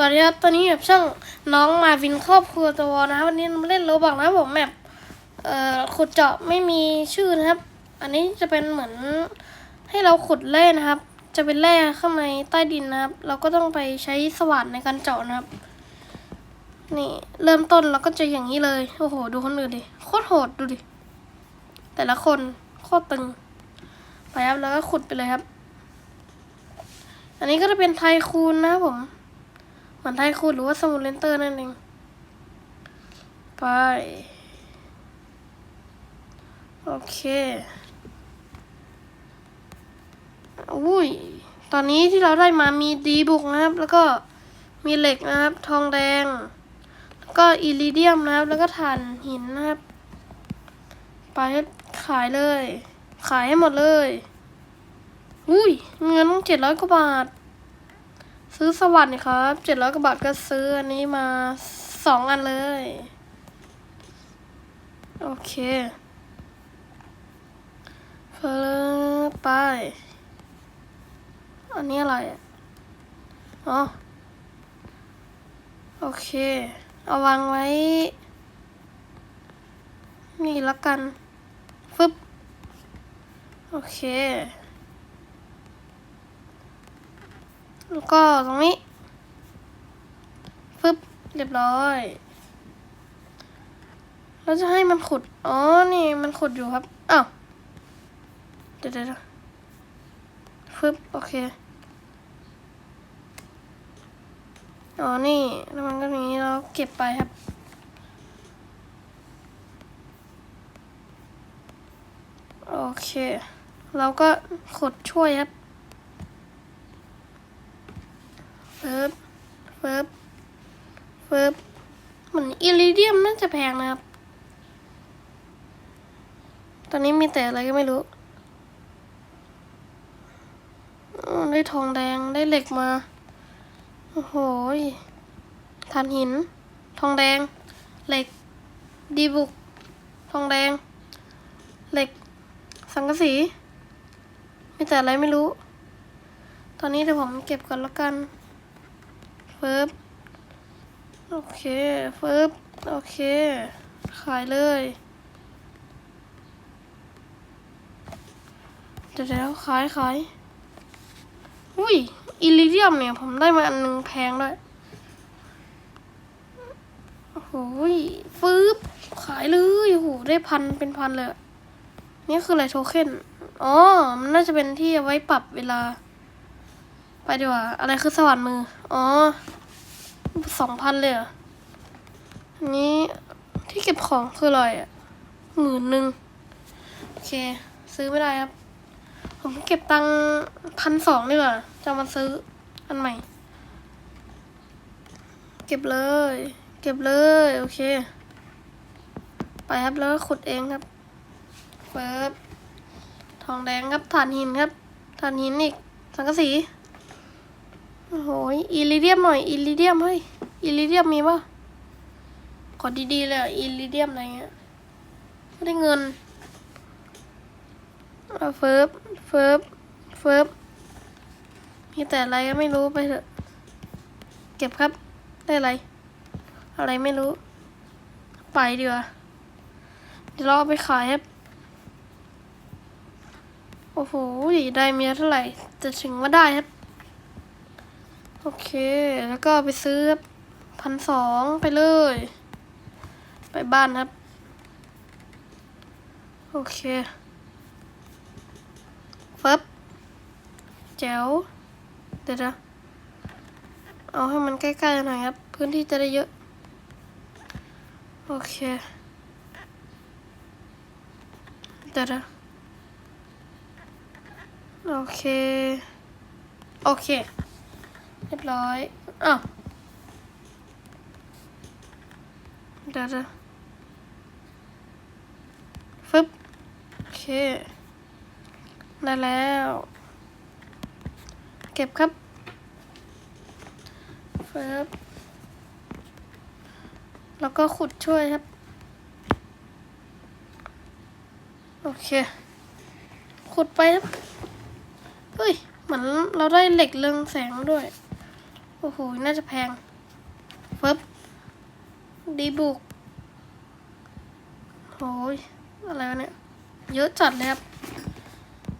วัสดีครับ ตอนนี้แบบช่องน้องมาวินครอบครัวตะวนะครับวันนี้มาเล่นโรบอกนะผมแบบเอ่อขุดเจาะไม่มีชื่อนะครับ อันนี้จะเป็นเหมือนให้เราขุดแร่นะครับ จะเป็นแร่ข้างในใต้ดินนะครับ เราก็ต้องไปใช้สว่านในการเจาะนะครับ นี่เริ่มต้นเราก็จะอย่างนี้เลย โอ้โห ดูคนอื่นดิ โคตรโหดดูดิ แต่ละคนโคตรตึง ไปครับแล้วก็ขุดไปเลยครับ อันนี้ก็จะเป็นไทคูนนะครับผม เหมือนไทคูนหรือว่าสมุนเลนเตอร์นั่นเอง ไป โอเคอุ้ย ตอนนี้ที่เราได้มามีดีบุกนะครับ แล้วก็มีเหล็กนะครับ ทองแดง แล้วก็อิริเดียมนะครับ แล้วก็ถ่านหินนะครับ ไปขายเลย ขายให้หมดเลย อุ้ย เงินตั้งเจ็ดร้อยกว่าบาท ซื้อสวัสดีครับเจ็ดร้อยกว่าบาทก็ซื้ออันนี้มาสองอันเลย โอเคเฟิร์ไป อันนี้อะไรอ๋อโอเค เอาวางไว้ นี่ละกันฟึบโอเค แล้วก็ตรงนี้ฟึบเรียบร้อยเราจะให้มันขุด อ๋อ นี่มันขุดอยู่ครับ อ้าว เดี๋ยวเดี๋ยวฟึบโอเค อ๋อ นี่ แล้วมันก็นี้เราเก็บไปครับ โอเค เราก็ขุดช่วยครับเฟิบเฟิบเฟิบเหมือนอิริเดียมน่าจะแพงนะครับ ตอนนี้มีแต่อะไรก็ไม่รู้ ได้ทองแดงได้เหล็กมา โอ้โหยถ่านหิน ทองแดง เหล็ก ดีบุก ทองแดง เหล็ก สังกะสี มีแต่อะไรไม่รู้ ตอนนี้เดี๋ยวผมเก็บก่อนละกัน ฟิบโอเคเฟิบโอเค ขายเลยเดี๋ยวเดี๋ยวขายขายอุ้ยอิลิเดียมเนี่ย ผมได้มาอันหนึงแพงด้วยโอ้โหยฟืบขายเลยโอ้โหได้พันเป็นพันเลย นี่คืออะไรโทเค็นอ๋อ มันน่าจะเป็นที่เอาไว้ปรับเวลา ไปดีกว่า อะไรคือสว่านมือ อ๋อสองพันเลยเหรออันนี้ที่เก็บของคืออะไรอะหมื่นหนึ่งโอเค ซื้อไม่ได้ครับ ผมเก็บตังพันสองดีกว่าจะมาซื้ออันใหม่ เก็บเลย เก็บเลย โอเค ไปครับแล้วขุดเองครับเฟิบทองแดงครับถ่านหินครับถ่านหินอีกสังกะสี โอ้โหอิริเดียมหน่อยอิริเดียมเฮ้ยอิริเดียมมีปะขอดีๆเลยอะอิริเดียมอะไรเงี้ยไม่ได้เงินเอาเฟิบเฟิบเฟิบมีแต่อะไรก็ไม่รู้ไปเถอะ เก็บครับได้อะไร อะไรไม่รู้ ไปดีกว่าเดี๋ยวเราเอาไปขายครับ โอ้โหได้เมียเท่าไหร่ จะถึงว่าได้ครับ อเค แล้วก็ไปซื้อพันสองไปเลย ไปบ้านครับ โอเคฟึบแจ๋วเดี๋ยวนะเอาให้มันใกล้ๆหน่อยครับ พื้นที่จะได้เยอะ โอเคเดี๋ยวนะโอเค โอเค เรียบร้อยอ้าวเดี๋ยวนะฟึบโอเคได้แล้ว เก็บครับฟึบแล้วก็ขุดช่วยครับ โอเค ขุดไปครับ เฮ้ย เหมือนเราได้เหล็กเรืองแสงด้วย โอ้โห น่าจะแพงเฟิบดีบุกโอ้ยอะไรวะเนี่ย เยอะจัดเลยครับ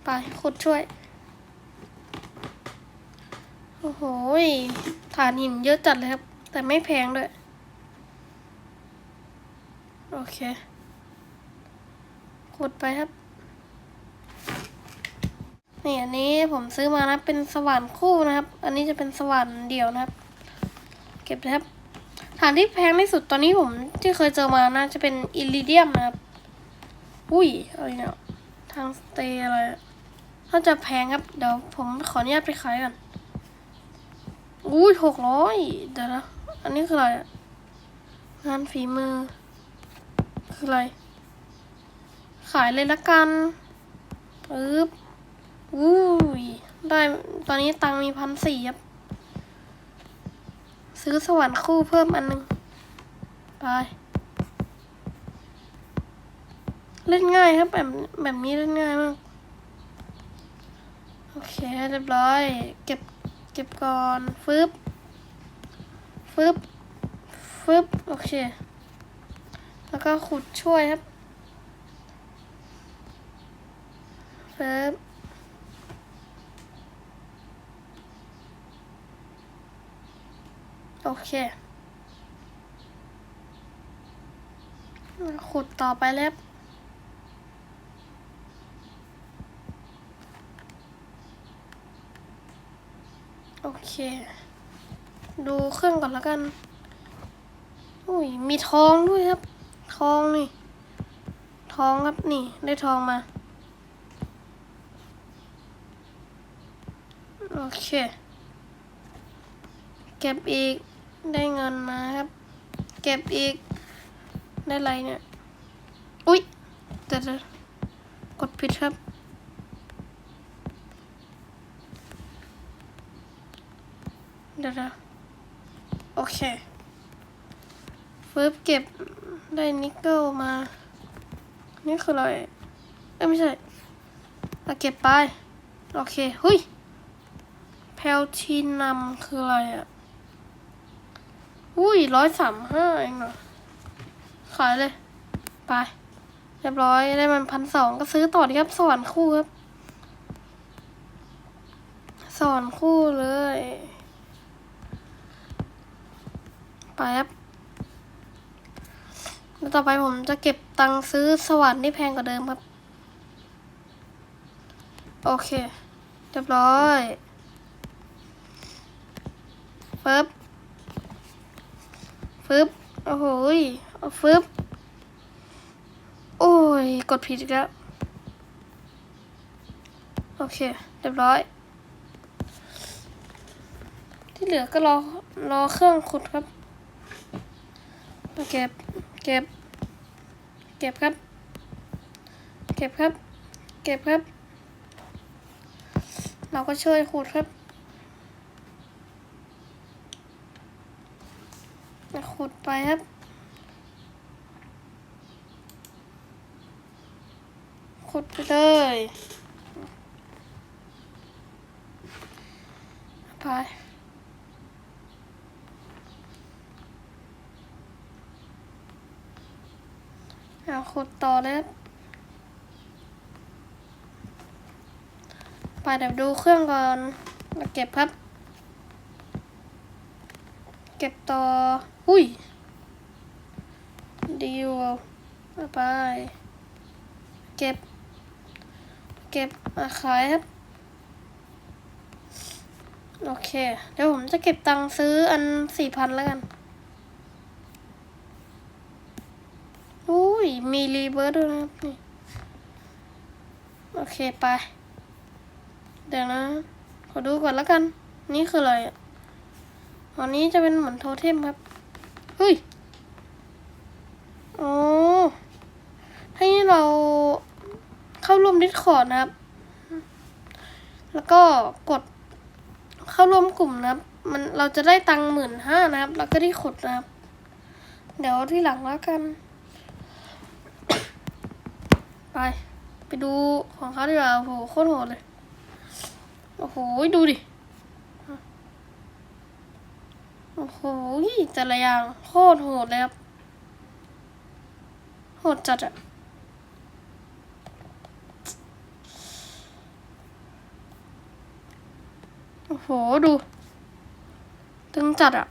ไปขุดช่วย โอ้โหฐานหินเยอะจัดเลยครับ แต่ไม่แพงด้วย โอเค ขุดไปครับ นี่อันนี้ผมซื้อมานะเป็นสว่านคู่นะครับ อันนี้จะเป็นสว่านเดี่ยวนะครับ เก็บนะครับ ฐานที่แพงที่สุดตอนนี้ผมที่เคยเจอมานะจะเป็นอิริเดียมนะครับ อุ้ยอะไรเนี่ยทางสเตย์อะไรอะน่าจะแพงครับ เดี๋ยวผมขออนุญาตไปขายก่อนอุ้ยหกร้อยเดี๋ยวนะอันนี้คืออะไรงานฝีมือ คืออะไร ขายเลยละกันปึ๊บ อุ้ยได้ตอนนี้ตังมีพันสี่ครับ ซื้อสวรรค์คู่เพิ่มอันหนึงไปเล่นง่ายครับแบบแบบนี้เล่นง่ายมาก โอเคเรียบร้อย เก็บเก็บก่อนฟึบฟึบฟึบโอเค แล้วก็ขุดช่วยครับฟึบ โอเค ขุดต่อไปเลยครับโอเค ดูเครื่องก่อนแล้วกัน อุ้ย มีทองด้วยครับ ทองนี่ ทองครับนี่ ได้ทองมา โอเค เก็บอีก ได้เงินมาครับ เก็บอีก ได้ไรเนี่ย อุ้ยเดี๋ยวๆกดผิดครับ เดี๋ยวนะโอเคเฟิร์บเก็บได้นิกเกิลมา นี่คืออะไร เอ้ยไม่ใช่เอาเก็บไป โอเค เฮ้ย แพลทินัมคืออะไรอะ อุ้ยร้อยสามห้าเองเหรอขายเลย ไป เรียบร้อยได้มันพันสองก็ซื้อต่อดีครับสวรรค์คู่ครับสวรรค์คู่เลย ไปครับแล้วต่อไปผมจะเก็บตังค์ซื้อสวรรค์ที่แพงกว่าเดิมครับ โอเค เรียบร้อยเฟึบ ฟึบโอ้โหยฟึบโอ้ย กดผิดอีกแล้ว โอเค เรียบร้อย ที่เหลือก็รอ รอเครื่องขุดครับ เก็บ เก็บ เก็บครับ เก็บครับ เก็บครับ เราก็ช่วยขุดครับ ขุด ไปครับขุดไปเลยไปเอาขุดต่อเลยไปเดี๋ยวดูเครื่องก่อนเก็บครับ เก็บต่อ อุ้ย ดีวะไป เก็บ เก็บมาขายครับ โอเค เดี๋ยวผมจะเก็บตังค์ซื้ออันสี่พันแล้วกันอุ้ย มีรีเบิร์ดด้วยนะครับนี่ โอเค ไป เดี๋ยวนะ ขอดูก่อนแล้วกัน นี่คืออะไรอะอันนี้จะเป็นเหมือนโทเทมครับ เฮ้ย อ๋อ ให้เราเข้าร่วมดิสคอร์ดนะครับ แล้วก็กดเข้าร่วมกลุ่มนะครับ มันเราจะได้ตังค์หมื่นห้านะครับ แล้วก็ที่ขุดนะครับ เดี๋ยวที่หลังแล้วกัน ไป ไปดูของเขาดีกว่าโอ้โหโคตรโหดเลย โอ้โห ดูดิโอ้โหแต่ละอย่างโคตรโหดเลยครับ ดจัดอะโอ้โห ดูตึงจัดอะ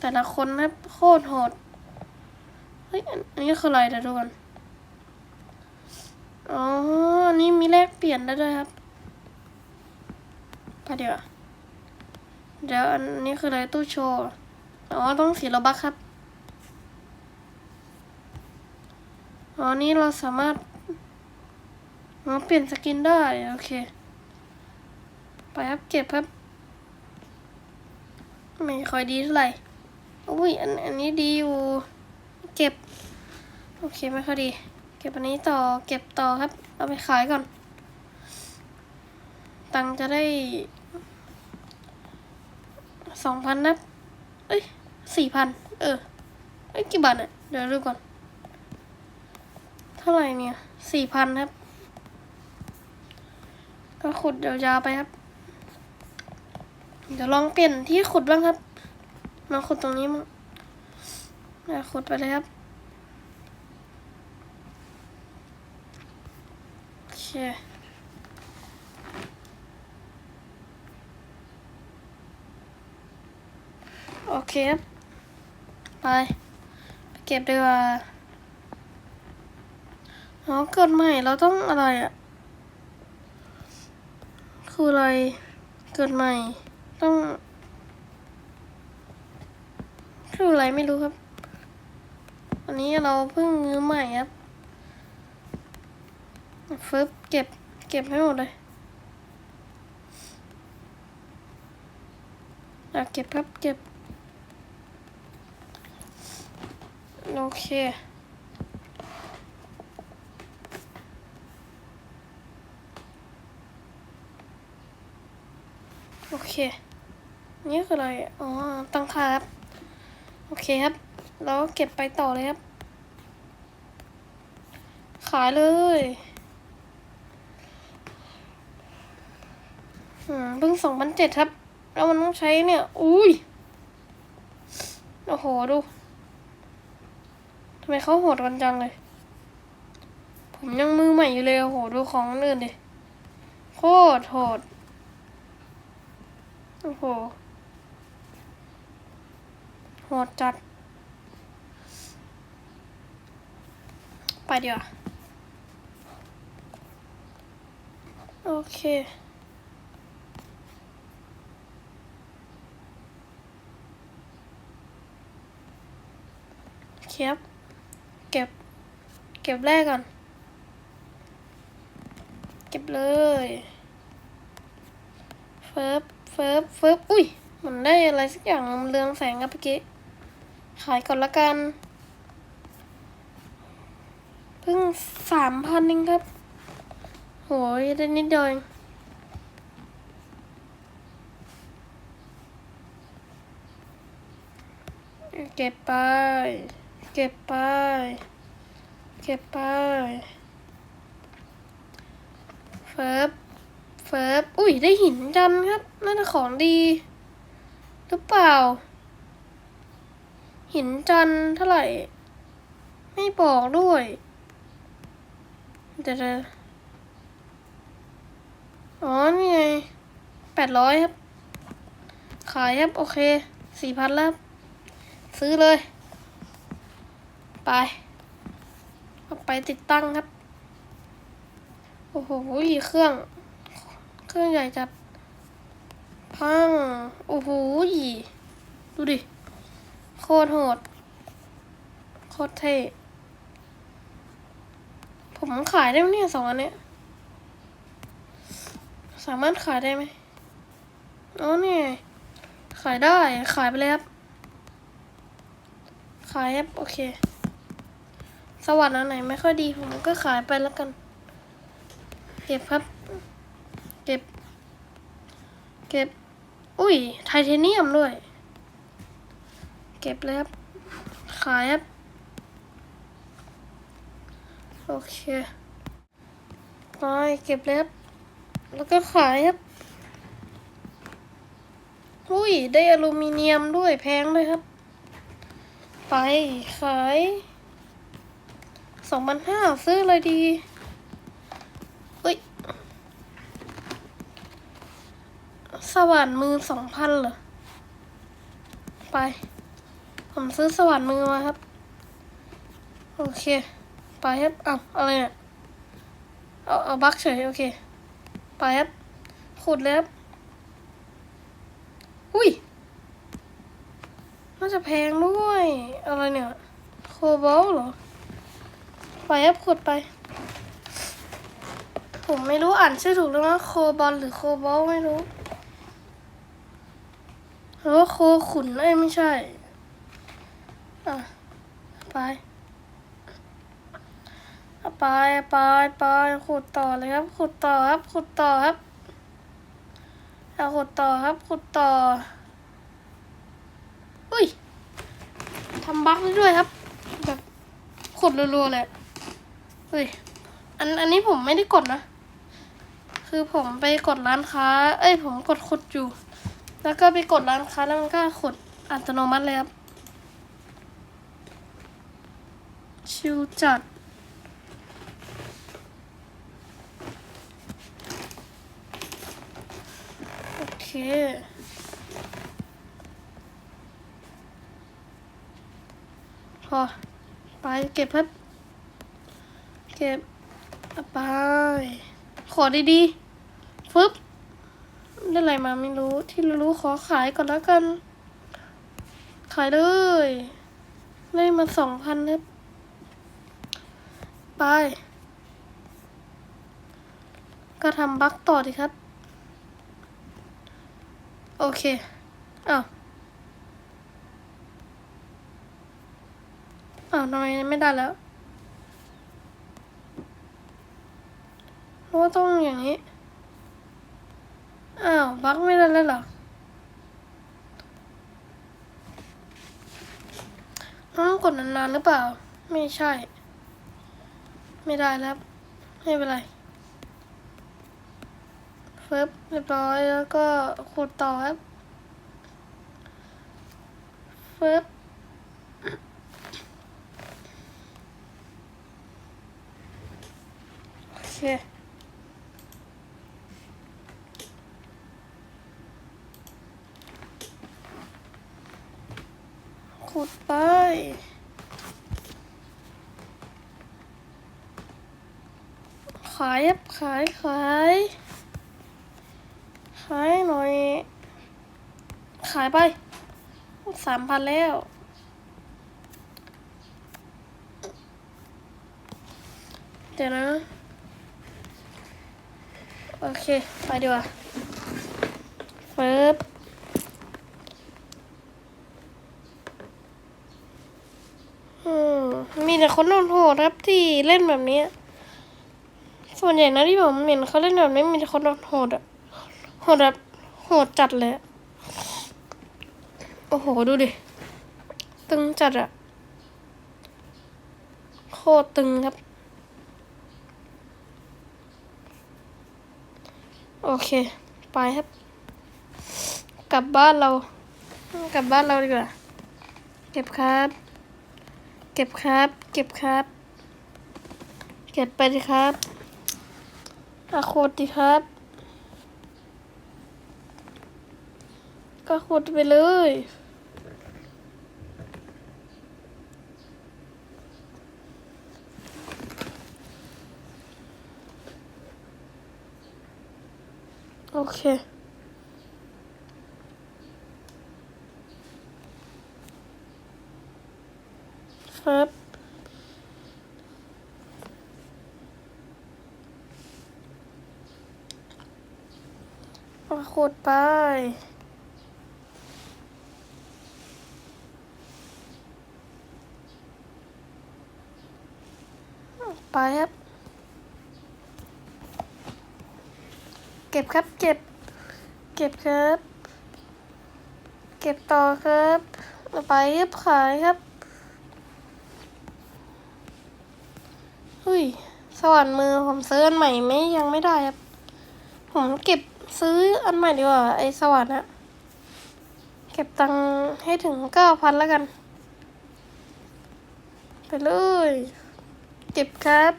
แต่ละคนนะโคตรโหด เฮ้ย อันนี้คืออะไรเดี๋ยวดูกันอ๋ออันนี้มีแลกเปลี่ยนได้ด้วยครับไปเดี๋ยว เดี๋ยวอันนี้คืออะไรตู้โชว์ อ๋อ ต้องสีโลบักครับ อ๋อนี่เราสามารถอ๋อเปลี่ยนสกินได้ โอเค ไปครับเก็บครับ ไม่ค่อยดีเท่าไหร่อุ้ยอันอันนี้ดีอยู่ เก็บ โอเคไม่ค่อยดี เก็บอันนี้ต่อเก็บต่อครับ เอาไปขายก่อน ตังจะได้สองพันนะเอ้ยสี่พันเออ เอ้ยกี่บาทเนี่ยเดี๋ยวดูก่อน ท่าไหร่เนี่ยสี่พันครับ ก็ขุดยาวๆไปครับ เดี๋ยวลองเปลี่ยนที่ขุดบ้างครับ มาขุดตรงนี้มั้งขุดไปเลยครับโอเคโอเคครับ ไป ไปเก็บดีกว่า อ๋อเกิดใหม่เราต้องอะไรอะ คืออะไร เกิดใหม่ ต้อง คืออะไรไม่รู้ครับ อันนี้เราเพิ่งมือใหม่ครับฟึบเก็บ เก็บให้หมดเลยอะเก็บครับเก็บ โอเค โอเค นี่คืออะไร อ๋อ ตั้งค่าครับ โอเคครับ แล้วเก็บไปต่อเลยครับ ขายเลยอืมเพิ่งสองพันเจ็ดครับ แล้วมันต้องใช้เนี่ย อุ้ย โอ้โห ดู ทำไมเขาโหดกันจังเลย ผมยังมือใหม่อยู่เลย โอ้โห ดูของนอื่นดิ โคตรโหดโอ้โหโหดจัด ไปดีกว่าโอเคเก็บเก็บ เก็บแรกก่อน เก็บเลย เฟิบเฟิบเฟิบอุ้ยมันได้อะไรสักอย่างเรืองแสงครับเมื่อกี้ขายก่อนละกันเพิ่งสามพันเองครับ โหยได้นิดเดียวเองเก็บไป เก็บไป เก็บไปเฟิบ เฟิบอุ้ยได้หินจันครับน่าจะของดี หรือเปล่า หินจันเท่าไหร่ ไม่บอกด้วยเดี๋ยวนะอ๋อ นี่ไงแปดร้อยครับ ขายครับ โอเคสี่พันแล้ว ซื้อเลย ไปเอาไปติดตั้งครับ โอ้โหเครื่อง เครื่องใหญ่จัด พัง โอ้โหดูดิ โคตรโหด โคตรเท่ ผมขายได้ไหมเนี่ยสองอันเนี้ย สามารถขายได้ไหมอ๋อเนี่ย ขายได้ ขายไปเลยครับขายครับโอเค สวัสดิ์อันไหนไม่ค่อยดีผมก็ขายไปแล้วกัน เก็บครับ เก็บ อุ้ย ไทเทเนียมด้วย เก็บเลยครับขายครับ โอเคไปเก็บเลยครับแล้วก็ขายครับ อุ้ย ได้อลูมิเนียมด้วยแพงเลยครับ ไปขายสองพันห้าซื้ออะไรดีเอ้ย สว่านมือสองพันเหรอ ไป ผมซื้อสว่านมือมาครับ โอเค ไปครับเอาอะไรเนี่ยเอาเอาบักเฉย โอเค ไปครับขุดเลยครับ อุ้ย น่าจะแพงด้วย อะไรเนี่ย โคบอลเหรอ ไปครับขุดไปผมไม่รู้อ่านชื่อถูกหรือว่าโคบอลหรือโคบอลไม่รู้ หรือว่าโคขุนเอ้ยไม่ใช่ อะ ไปอะไปอะไปไปขุดต่อเลยครับ ขุดต่อครับขุดต่อครับอะขุดต่อครับขุดต่อ อุ้ยทำบั๊กได้ด้วยครับ แบบขุดรัวๆเลยเฮ้ยอันอันนี้ผมไม่ได้กดนะ คือผมไปกดร้านค้า เอ้ยผมกดขุดอยู่ แล้วก็ไปกดร้านค้าแล้วมันก็ขดอัตโนมัติเลยครับชิวจัด โอเคพอไปเก็บครับ เก็บไป ขอดีๆฟึบ ได้อะไรมาไม่รู้ ที่รู้ขอขายก่อนแล้วกัน ขายเลย ได้มาสองพันครับ ไป ก็ทำบั๊กต่อดีครับ โอเคอ้าวอ้าวทำไมไม่ได้แล้วเพราะว่าต้องอย่างนี้ อ้าวบักไม่ได้แล้วเหรอต้องกดนานๆหรือเปล่า ไม่ใช่ ไม่ได้แล้ว ไม่เป็นไรเฟิบเรียบร้อยแล้วก็ขุดต่อครับเฟิบโอเค ขุดไป ขายครับขายขายขายหน่อย ขายไปสามพันแล้ว เดี๋ยวนะ โอเค ไปดีกว่าเฟิบอืมมีแต่คนโหดครับที่เล่นแบบนี้ ส่วนใหญ่นะที่ผมเห็นเขาเล่นแบบนี้มีคนโหดอะโหดแบบโหดจัดเลยโอ้โหดูดิ ตึงจัดอะโคตรตึงครับ โอเค ไปครับ กลับบ้านเรา กลับบ้านเราดีกว่า เก็บครับ เก็บครับ เก็บครับ เก็บไปดิครับ อาโคดดิครับ ก็โคดไปเลยโอเคครับ ขุดไป ไปครับ เก็บครับ เก็บ เก็บครับ เก็บต่อครับไปครับขายครับเฮ้ยสวรรค์มือผมเซื้ออันใหม่ไหมยังไม่ได้ครับ ผมเก็บ ซื้ออันใหม่ดีกว่า ไอ้สวรรค์อะเก็บตังค์ให้ถึงเก้าพันแล้วกัน ไปเลย เก็บครับ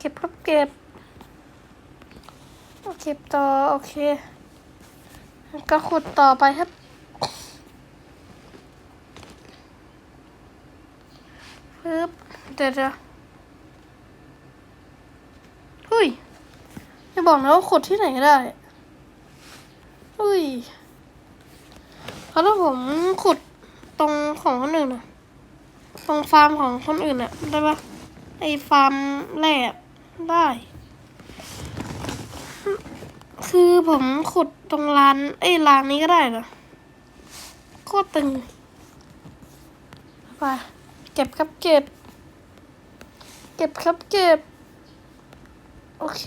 เก็บครับเก็บ เก็บต่อ โอเค ก็ขุดต่อไปครับปึ๊บเดี๋ยวเดี๋ยวเฮ้ย อย่าบอกนะว่าขุดที่ไหนก็ได้เฮ้ยเพราะถ้าผมขุดตรงของคนอื่นอะตรงฟาร์มของคนอื่นอะได้ปะไอฟาร์มแร่อะได้ คือผมขุดตรงร้านไอร้านนี้ก็ได้เหรอโคตรตึงไปเก็บครับเก็บ เก็บครับเก็บ โอเค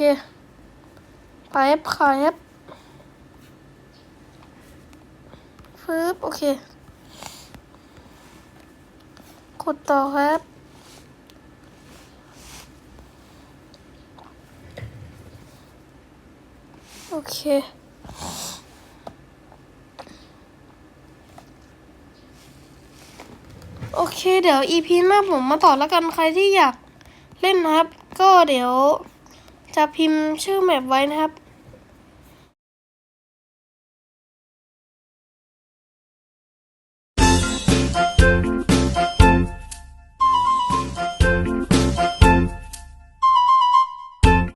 ไปครับขายครับฟืบโอเค กดต่อครับโอเคโอเค เดี๋ยว EP หน้าผมมาต่อแล้วกันใครที่อยากเล่นนะครับ ก็เดี๋ยวจะพิมพ์ชื่อแมปไว้นะครับ